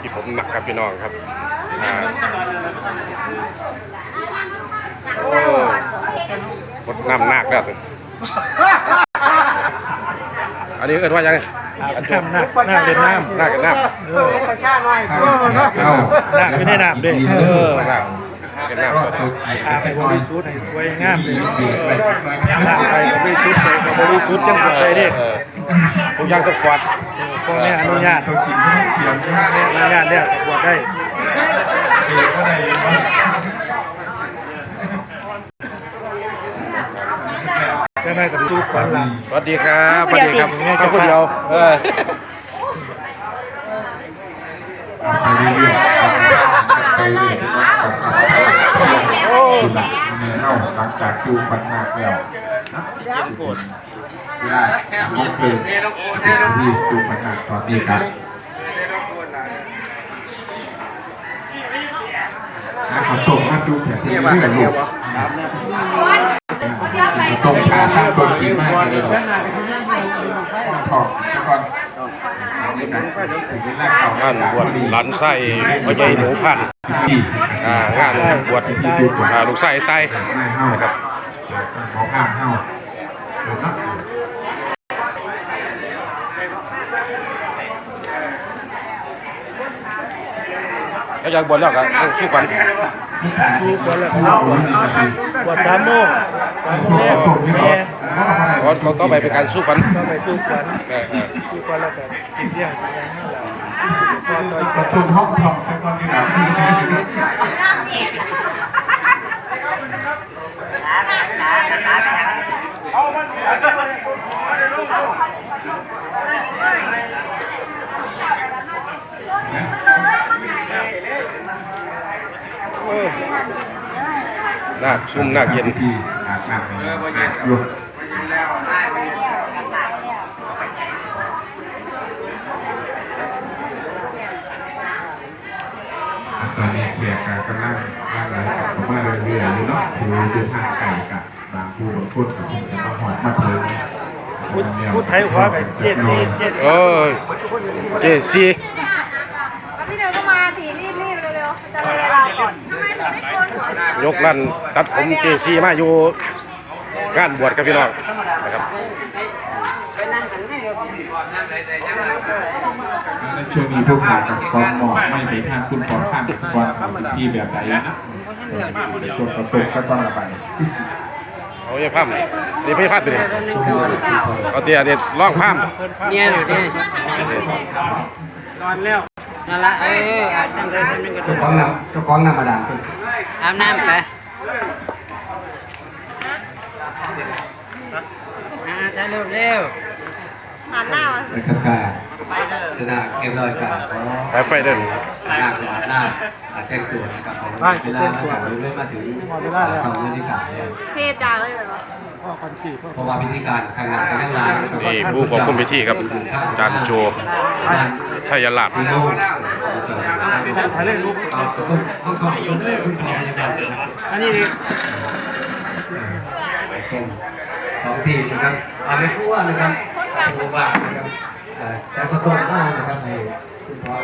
ที่ผมหนักครับพี่น้องครับอ่าโอ้หมดน้ำหนักแล้วอันนี้เอิ้นว่ายังไงอันจบน้ำหน้าหน้าเล่นน้ำหน้ากันน้ำเอาหน้าไม่ได้น้ำเด้เออหน้ากันน้ำก่อนอาไปบริสุทธิ์ให้สวยงามเลยหน้าไปก็บริสุทธิ์ไปก็บริสุทธิ์จังหวัดใดเด้เออทุกอย่างต้องกวาด พ่อแม่อนุญาตอนุญาตแล้วก็บวชได้จะได้กับตู้ขวัญหลังสวัสดีครับสวัสดีครับมาคนเดียวเออไปเรื่อยๆไปเรื่อยๆโอ้หลังเนื้อเน่าหลังจากซิวปันมากแล้วนะ ได้ไม่เกินที่ซิวปันมากตอนนี้ครับนะขอตกมาซิวแผลที่เรื่อยๆลูกตรงขาช่างต้นกินมากเลยหรอทองสักก่อนนี่กันถึงานบวชหลานไส้พ่อใหญ่หนูพันงานบวชลูกไส้ไตง่ายเฮาครับขอข้ามเฮา เดี๋ยวนะแล้วยังบวชแล้วก็ต้องสู้กันตู้ขวัญแล้วบวชสามโมงสามโมงแม่ก่อนต่อไปเป็นการสู้กันก็ไปตู้ขวัญเออเออตู้ขวัญแล้วก็กินเที่ยงกินยังนั่นแหละตอนตอนประตูห้องทองสักตอนนี้น นาคซุ่มนาคเย็นที่อาบน้ำเลยอยู่ตอนนี้เพียกกำลังร่างกายกับผมมาเรื่อยๆอยู่เนาะคือเดินทางไกลกับบางผู้บางคนกับผมจะมาหอดมาถึงพูดพูดไทยหัวกับเจ็ดสี่เจ็ด ยกลั่นตัดผมเจซีมาอยู่งานบวชกับพี่น้องนะครับในช่วงนี้พวกเรากับกองหมอกไม่ไปทางคุณปอข้างก่อนทำที่แบบไหนนะในช่วงกระตุกก็ต้องระบายเอาอย่าพร่ำนี่พี่พัดไปเลยเอาเตียเนี่ยร้องพร่ำเนี่ยอยู่ดินอนแล้วนั่นละเอออาจจังเลยเป็นกระดูกของน้ำเจ้าของน้ำมาดานเพิ่น อาบน้ำไปอ่าได้เร็วเร็วหันหน้ามาไปครับกาจะได้เก็บรอยกันขอไปไปเดินหน้าเป็นหน้าแต่งตัวนะครับของเวลานะครับเริ่มมาถึงของพิธีการแล้วเทจางเลยเหรอพ่อคนสี่พ่อเพราะว่าพิธีการทางนั้นก็ยังลายนะครับนี่ผู้ควบคุมพิธีครับอาจารย์โจทยลาบ ที่โลกถ่ายเล่นรูปเอาต้องต้องต้องคุณคุณพอยังไงอันนี้องต้องทีมนะครับเอาไปทั่วนะครับทั่วบ้านนะครับแต่ก็ต้องมากนะครับให้